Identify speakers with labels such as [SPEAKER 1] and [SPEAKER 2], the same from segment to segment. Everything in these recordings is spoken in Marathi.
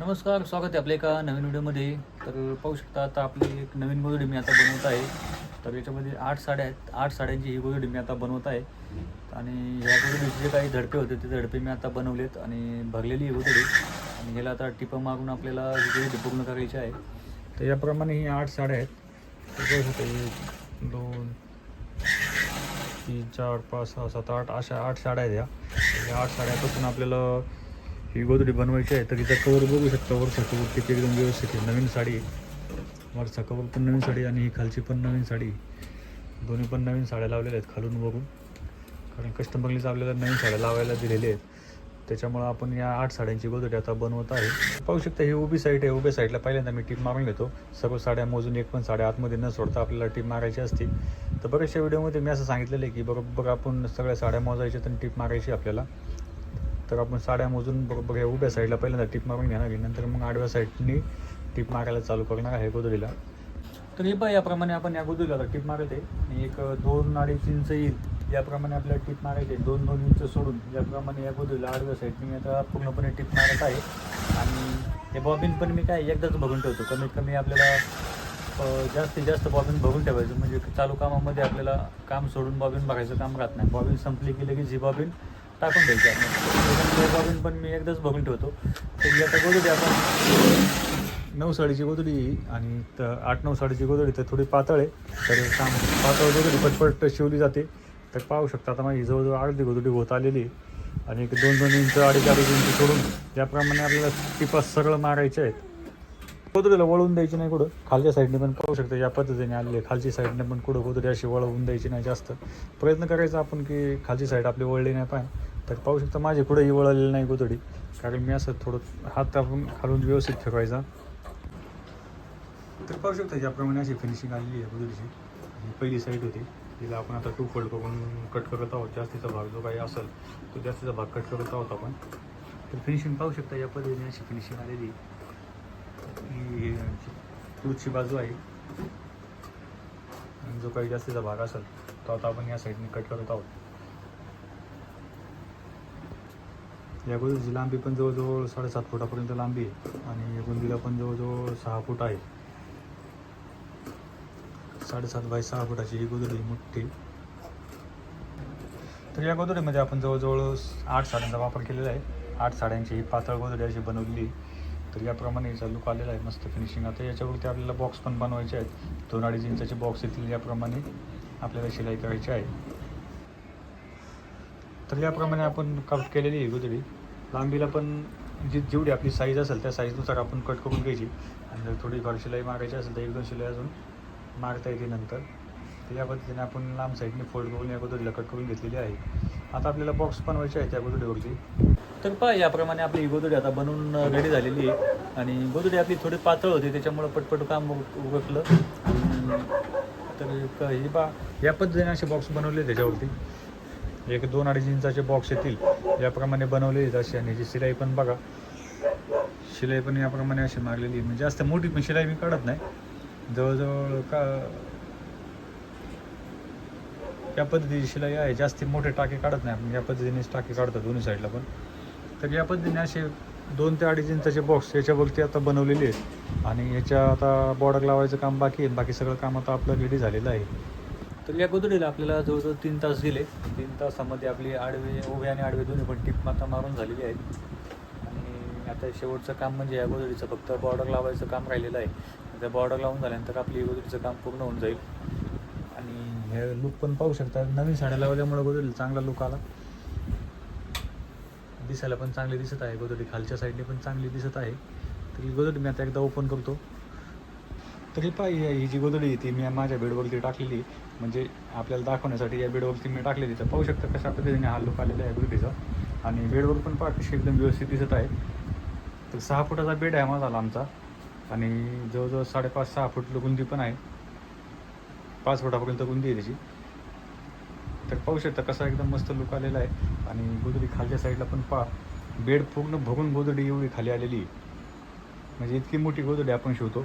[SPEAKER 1] नमस्कार स्वागत आहे आपल्या एका नवीन व्हिडिओमध्ये. तर पाहू शकता आता आपली एक नवीन गोधडी मी आता बनवत आहे. तर याच्यामध्ये आठ साड्या आहेत. आठ साड्यांची ही गोधडी मी आता बनवत आहे. आणि ह्या गोधडीचे जे काही धडपे होते ते धडपे मी आता बनवलेत आणि भरलेली ही गोधडी. आणि ह्याला आता टिपं मारून आपल्याला ही गोधडी पूर्ण करायची आहे. तर याप्रमाणे ही आठ साड्या आहेत. तर एक दोन तीन चार पाच सहा सात आठ अशा आठ साड्या आहेत ह्या या आठ साड्यापासून आपल्याला ही गोधडी बनवायची आहे तर तिचा कवर बघू शकता वरचा कवर किती एकदम व्यवस्थित आहे. नवीन साडी आहे. वरचा कवर पण नवीन साडी आणि ही खालची पण नवीन साडी दोन्ही पण नवीन साड्या लावलेल्या आहेत खालून बघून. कारण कस्टमरनीच आपल्याला नवीन साड्या लावायला दिलेल्या आहेत. त्याच्यामुळं आपण या आठ साड्यांची गोधडी आता बनवत आहे. पाहू शकता ही उभी साईड आहे. उभ्या साईडला पहिल्यांदा मी टीप मारून घेतो. सर्व साड्या मोजून एक पण साड्या आतमध्ये न सोडता आपल्याला टीप मारायची असते. तर बऱ्याचशा व्हिडिओमध्ये मी असं सांगितलेलं आहे की बरोबर आपण सगळ्या साड्या मोजायच्या तर टीप मारायची आपल्याला. तर आपण साड्या मोजून बघूया. उभ्या साईडला पहिल्यांदा टिप मारून घेणार आहे नंतर मग आडव्या साईडनी टिप मारायला चालू करणार आहे गोदडीला तर हे पहा याप्रमाणे आपण या गोदडीला टिप टीप आणि एक दोन अडीच इंच येईल. याप्रमाणे आपल्याला टिप मारायचे दोन दोन इंच सोडून याप्रमाणे या गोदडीला आडव्या साईडनी आता पूर्णपणे टिप मारत आहे. आणि हे बॉबिन पण मी काय एकदाच बघून ठेवतो. कमीत कमी आपल्याला जास्तीत जास्त बॉबिन भरून ठेवायचं. म्हणजे चालू कामामध्ये आपल्याला काम सोडून बॉबिन बघायचं काम राहत नाही. बॉबिन संपली की लगेच ही बॉबिन टाकून द्यायची आपण. पण मी एकदाच बघून ठेवतो. तर आता गोदडी आपण नऊ साडीची गोदडी आणि तर आठ नऊ साडीची गोदडी तर थोडी पातळ आहे. तर काम पातळ गोदडी पटपट शिवली जाते. तर पाहू शकता आता माझी जवळजवळ अर्धी गोदडी होत आलेली आहे. आणि एक दोन दोन इंच अडीच अडीच इंच सोडून त्याप्रमाणे आपल्याला टिपा सरळ मारायचे आहेत. गोदडीला वळवून द्यायची नाही कुठं. खालच्या साईडने पण पाहू शकता या पद्धतीने आलेली आहे. खालची साईडने पण कुठं गोदडी अशी वळवून द्यायची नाही जास्त. प्रयत्न करायचा आपण की खालची साईड आपली वळली नाही पाहिजे. तर पाहू शकता माझे कुठंही वळलेली नाही गोदडी. कारण मी असं थोडं हात आपण खालून व्यवस्थित ठेवायचा. तर पाहू शकता ज्याप्रमाणे अशी फिनिशिंग आलेली आहे गोदडीची. ही पहिली साईड होती. तिला आपण आता टू फोल्ड करून कट करत आहोत. जास्तीचा भाग जो काही असेल तो जास्तीचा भाग कट करत आहोत आपण. तर फिनिशिंग पाहू शकता या पद्धतीने अशी फिनिशिंग आलेली. आहे. ही पुढची बाजू आहे. आणि जो काही जास्तीचा भाग असेल तो आता आपण या साईडने कट करत आहोत. या गोंदीची लांबी पण जवळजवळ साडेसात फुटापर्यंत लांबी आहे आणि या गोंदीला पण जवळजवळ सहा फूट आहे. साडेसात बाय सहा फुटाची ही गोदडी मोठी. तर या गोदडीमध्ये आपण जवळजवळ आठ साड्यांचा वापर केलेला आहे. आठ साड्यांची ही पातळ गोदडी अशी बनवलेली तर याप्रमाणे याचा लुक आलेला आहे मस्त फिनिशिंग आता याच्यावरती आपल्याला बॉक्स पण बनवायचे आहेत. दोन अडीच इंचाचे बॉक्स येतील याप्रमाणे आपल्याला शिलाई करायची आहे. तर याप्रमाणे आपण कट केलेली आहे गोदडी. लांबीला पण जी जेवढी आपली साईज असेल त्या साईजनुसार आपण कट करून घ्यायची. आणि जर थोडीफार शिलाई मारायची असेल तर एक दोन शिलाई अजून मारता येते नंतर. तर या पद्धतीने आपण लांब साईडने फोल्ड करून या गोदडीला कट करून घेतलेली आहे. आता आपल्याला बॉक्स बनवायचे आहे त्या गोदडीवरती तर पहा याप्रमाणे आपली ही गोदडी आता बनवून रेडी झालेली आहे. आणि गोदडी आपली थोडी पातळ होती त्याच्यामुळं पटपट काम उर- उरकलं. तर ही बा या पद्धतीने असे बॉक्स बनवले त्याच्यावरती. एक दोन अडीच इंचाचे बॉक्स येतील. याप्रमाणे बनवले आहेत अशी आणि ह्याची शिलाई पण बघा. शिलाई पण याप्रमाणे अशी मागलेली आहे. म्हणजे जास्त मोठी पण शिलाई मी काढत नाही. जवळजवळ का या पद्धतीची शिलाई आहे. जास्ती मोठे टाके काढत नाही आपण. या पद्धतीनेच टाके काढतो दोन्ही साईडला पण. तर या पद्धतीने असे दोन ते अडीच इंचाचे बॉक्स याच्यावरती आता बनवलेले आहेत. आणि याच्या आता बॉर्डर लावायचं काम बाकी आहे. बाकी सगळं काम आता आपलं रेडी झालेलं आहे. तर या गोदडीला आपल्याला जवळजवळ तीन तास गेले. तीन तासामध्ये आपली आडवे उभे आणि आडवे दोन्ही पण टिप माता मारून झालेली आहेत आणि आता शेवटचं काम म्हणजे या गोदडीचं फक्त बॉर्डर लावायचं काम राहिलेलं आहे. त्या बॉर्डर लावून झाल्यानंतर आपली गोदडीचं काम पूर्ण होऊन जाईल. आणि हे लुक पण पाहू शकता नवीन साड्या लावल्यामुळे गोदडीला चांगला लुक आला. दिसायला पण चांगली दिसत आहे. गोदडी खालच्या साईडने पण चांगली दिसत आहे. तर ही गोदडी मी आता एकदा ओपन करतो. तरी पाहिजे ही जी गोदडी आहे ती मी माझ्या बेडवरती टाकलेली म्हणजे आपल्याला दाखवण्यासाठी या बेडवरती मी टाकलेली तर पाहू शकता कशा पद्धतीने हा लुक आलेला आहे गोदडीचा आणि बेडवर पण पहा कशी एकदम व्यवस्थित दिसत आहे. तर सहा फुटाचा बेड आहे माझा आमचा आणि जवळजवळ साडेपाच सहा फूट गुंदी पण आहे. पाच फुटापर्यंत गुंदी आहे त्याची. तर पाहू शकता कसा एकदम मस्त लुक आलेला आहे. आणि गोदडी खालच्या साईडला पण पा बेड पूर्ण भगून गोदडी एवढी खाली आलेली आहे. म्हणजे इतकी मोठी गोदडी आपण शिवतो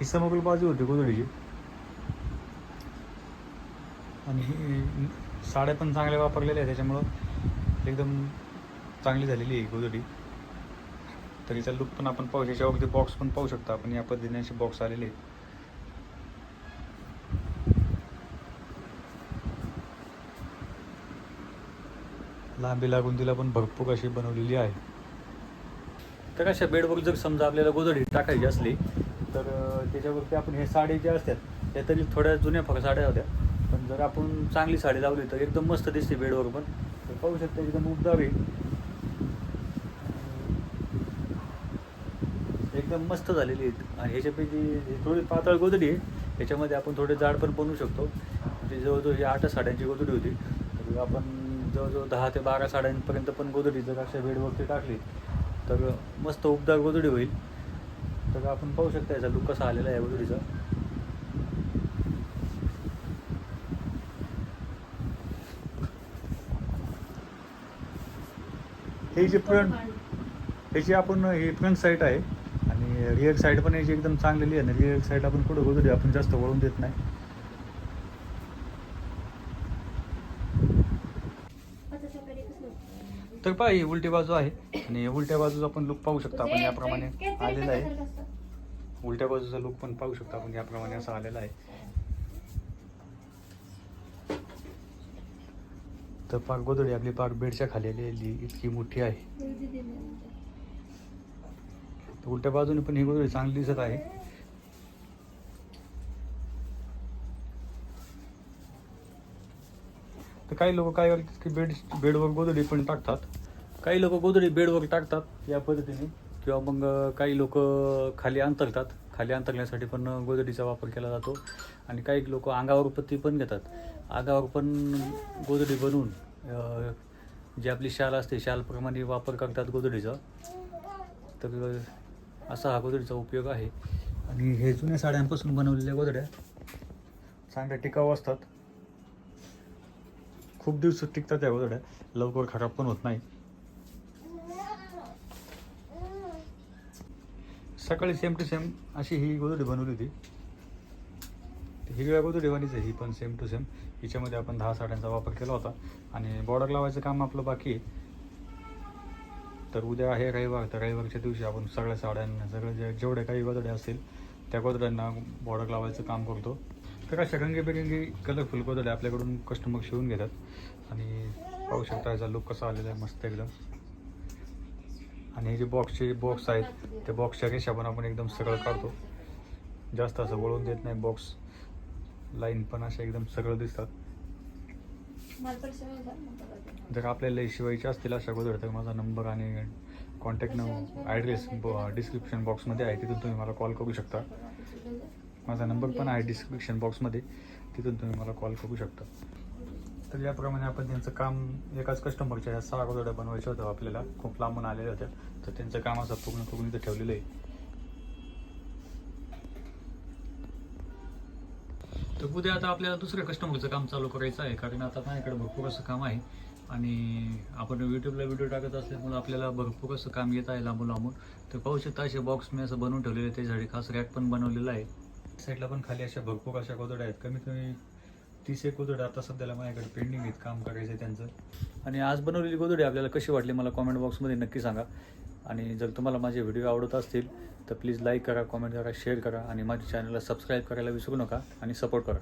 [SPEAKER 1] ही समोर बाजू होती गोदडीची आणि ही साड्या पण चांगल्या वापरलेल्या आहे त्याच्यामुळं एकदम चांगली झालेली आहे गोदडी तर याचा लुक पण आपण पाहू याच्यावरती बॉक्स पण पाहू शकता आपण या पद्धतीने असे बॉक्स आलेले आहेत. लांबी लागून तिला पण भरपूर अशी बनवलेली आहे. तर अशा बेडवर जर समजा आपल्याला गोधडी टाकायची असली तर त्याच्यावरती आपण हे साडी ज्या असतात त्या तरी थोड्या जुन्या फक्त साड्या होत्या. पण जर आपण चांगली साडी लावली तर एकदम मस्त दिसते बेडवर पण. तर पाहू शकता एकदम उबदार आहे. एकदम मस्त झालेली आहेत. आणि ह्याच्यापैकी जी थोडी पातळ गोदडी आहे ह्याच्यामध्ये आपण थोडे जाड पण बनवू शकतो. म्हणजे जवळजवळ ही आठ साड्यांची गोदडी होती. तर आपण जवळजवळ दहा ते बारा साड्यांपर्यंत पण गोदडी जर अशा बेडवरती टाकली तर मस्त उबदार गोधडी होईल. तर आपण पाहू शकता याचा लुक कसा आलेला आहे गोधडीचा हे जे फ्रंट ह्याची आपण ही फ्रंट साईड आहे आणि रिअर साईड पण याची एकदम चांगलेली आहे आणि रिअर साईड आपण कुठं गोधडी आपण जास्त वळून देत नाही. तर पहा ही उलटी बाजू आहे. आणि उलट्या बाजूचा आपण लुक पाहू शकता आपण याप्रमाणे आलेला आहे. उलट्या बाजूचा लुक पण पाहू शकता आपण याप्रमाणे असा आलेला आहे. तर पाक गोधडी आपली पाक बेडच्या खाली आलेली इतकी मोठी आहे. तर उलट्या बाजूने पण ही गोधडी चांगली दिसत आहे. तर काही लोक काय करतात की बेड बेडवर गोधडी पण टाकतात. काही लोक गोदडी बेडवर टाकतात या पद्धतीने. किंवा मग काही लोक खाली अंतरतात. खाली अंतरण्यासाठी पण गोदडीचा वापर केला जातो. आणि काही लोक अंगावर पत्ती पण घेतात. अंगावर पण गोदडी बनवून जी आपली शाल असते शालप्रमाणे वापर करतात गोदडीचा तर असा हा गोदडीचा उपयोग आहे. आणि हे जुन्या साड्यांपासून बनवलेल्या गोदड्या चांगल्या टिकाऊ असतात. खूप दिवस टिकतात त्या गोदड्या लवकर खराब पण होत नाही. सकाळी सेम टू सेम अशी ही गोधडी बनवली होती. हिरव्या वेळा गोधडी वाणीच आहे ही पण सेम टू सेम हिच्यामध्ये आपण दहा साड्यांचा वापर केला होता. आणि बॉर्डर लावायचं काम आपलं बाकी आहे. तर उद्या आहे रविवार तर रविवारच्या दिवशी आपण सगळ्या साड्यांना सगळं जे जेवढे काही गोधड्या असतील त्या गोधड्यांना बॉर्डर लावायचं काम करतो. तर अशा रंगीबेरंगी कलरफुल गोधड्या आपल्याकडून कस्टमर शिवून घेतात. आणि पाहू शकता याचा लुक कसा आलेला आहे मस्त एकदम. आणि हे जे बॉक्सचे बॉक्स आहेत त्या बॉक्सच्या रेषा आपण एकदम सगळं काढतो. जास्त असं वळून देत नाही बॉक्स लाईन पण अशा एकदम सगळं दिसतात. जर आपल्याला शिवायचे असतील अशा गोदर तर माझा नंबर आणि कॉन्टॅक्ट नंबर ॲड्रेस डिस्क्रिप्शन बॉक्समध्ये आहे तिथून तुम्ही मला कॉल करू शकता. माझा नंबर पण आहे डिस्क्रिप्शन बॉक्समध्ये तिथून तुम्ही मला कॉल करू शकता. तर याप्रमाणे आपण त्यांचं काम एकाच कस्टमरच्या ह्या सहा गोदड्या बनवायच्या होत्या आपल्याला. खूप लांबून आलेल्या होत्या तर त्यांचं काम असं पूर्ण करून इथं ठेवलेलं आहे. तर उद्या आता आपल्याला दुसऱ्या कस्टमरचं काम चालू करायचं आहे. कारण आता माझ्याकडे भरपूर असं काम आहे. आणि आपण यूट्यूबला व्हिडिओ टाकत असल्यामुळे आपल्याला भरपूर असं काम येत आहे लांबून लांबून. तर पाहू शकता असे बॉक्स मी असं बनवून ठेवलेले आहे त्याच्यासाठी खास रॅक पण बनवलेला आहे. साईडला पण खाली अशा भरपूर अशा गोदड्या आहेत. कमीत कमी तीस एक गोदड्या आता सध्याला माझ्याकडे पेंडिंग आहेत काम करायचं आहे त्यांचं. आणि आज बनवलेली गोदडी आपल्याला कशी वाटली मला कॉमेंट बॉक्समध्ये नक्की सांगा. आणि जर तुम्हाला माझे व्हिडिओ आवडत असतील तर प्लीज लाईक करा कॉमेंट करा शेअर करा आणि माझ्या चॅनलला सबस्क्राईब करायला विसरू नका आणि सपोर्ट करा.